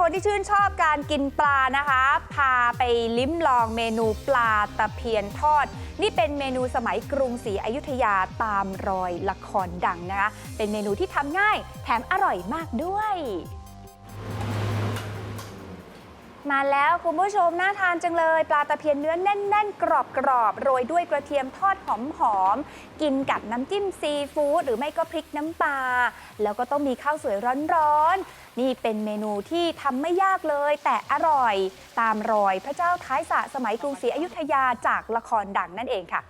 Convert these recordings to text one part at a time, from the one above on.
คนที่ชื่นชอบการกินปลานะคะ พาไปลิ้มลองเมนูปลาตะเพียนทอด นี่เป็นเมนูสมัยกรุงศรีอยุธยาตามรอยละครดังนะคะ เป็นเมนูที่ทำง่ายแถมอร่อยมากด้วย มาแล้วคุณผู้ชมน่าทานจังเลย ปลาตะเพียนเนื้อแน่น ๆ กรอบๆโรยด้วยกระเทียมทอดหอมๆกินกับน้ำจิ้มซีฟู้ดหรือไม่ก็พริกน้ำปลาแล้วก็ต้องมีข้าวสวยร้อนๆนี่เป็นเมนูที่ทำไม่ยากเลย แต่อร่อยตามรอยพระเจ้าท้ายสระสมัยกรุงศรีอยุธยาจากละครดังนั่นเองค่ะ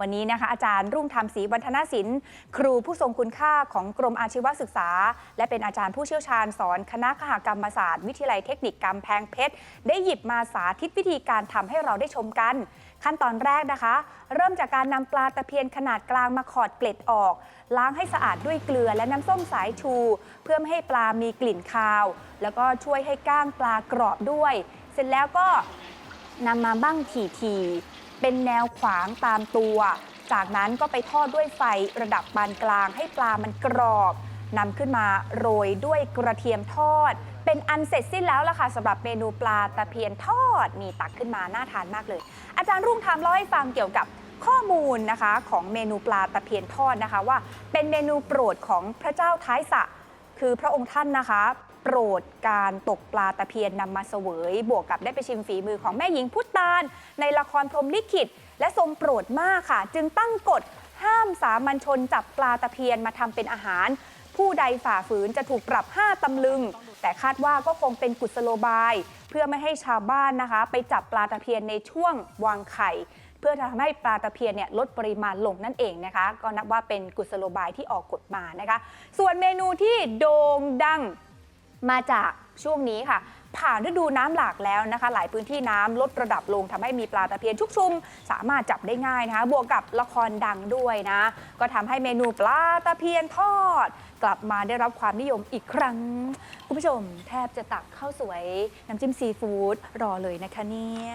วันนี้นะคะอาจารย์รุ่งธรรมศรีวัฒนศิลป์ครูผู้ทรงคุณค่าของกรมอาชีวศึกษา และเป็นอาจารย์ผู้เชี่ยวชาญสอนคณะคหกรรมศาสตร์วิทยาลัยเทคนิคกำแพงเพชร ได้หยิบมาสาธิตวิธีการทำให้เราได้ชมกัน ขั้นตอนแรกนะคะ เริ่มจากการนำปลาตะเพียนขนาดกลางมาขอดเกล็ดออก ล้างให้สะอาดด้วยเกลือและน้ำส้มสายชู เพื่อไม่ให้ปลามีกลิ่นคาว แล้วก็ช่วยให้ก้างปลากรอบด้วย เสร็จแล้วก็นำมาบ้างถี่ๆ เป็นแนวขวางตามตัว จากนั้นก็ไปทอดด้วยไฟระดับปานกลางให้ปลามันกรอบนำขึ้นมาโรยด้วยกระเทียมทอด เป็นอันเสร็จสิ้นแล้วล่ะค่ะสำหรับเมนูปลาตะเพียนทอดนี่ตักขึ้นมาน่าทานมากเลย อาจารย์รุ่งทำเล่าให้ฟังเกี่ยวกับข้อมูลนะคะของเมนูปลาตะเพียนทอดนะคะว่า เป็นเมนูโปรดของพระเจ้าท้ายสะ คือพระองค์ท่านนะคะ โปรดการตกปลาตะเพียนนำมาเสวย บวกกับได้ไปชิมฝีมือของแม่หญิงพุทธาน ในละครพรหมลิขิต และทรงโปรดมากค่ะ จึงตั้งกฎห้ามสามัญชนจับปลาตะเพียนมาทำเป็นอาหาร ผู้ใดฝ่าฝืนจะถูกปรับ 5 ตำลึง แต่คาดว่าก็คงเป็นกุศโลบาย เพื่อไม่ให้ชาวบ้านนะคะ ไปจับปลาตะเพียนในช่วงวางไข่เพื่อทำให้ปลาตะเพียนเนี่ยลดปริมาณลงนั่นเองนะคะ ก็นับว่าเป็นกุศโลบายที่ออกกฎมานะคะ ส่วนเมนูที่โด่งดัง มาจากช่วงนี้ค่ะ ผ่านฤดูน้ำหลากแล้วนะคะ หลายพื้นที่น้ำลดระดับลงทำให้มีปลาตะเพียนชุกชุม สามารถจับได้ง่ายนะคะ บวกกับละครดังด้วยนะ ก็ทำให้เมนูปลาตะเพียนทอด กลับมาได้รับความนิยมอีกครั้ง คุณผู้ชมแทบจะตักข้าวสวยน้ำจิ้มซีฟู้ดรอเลยนะคะเนี่ย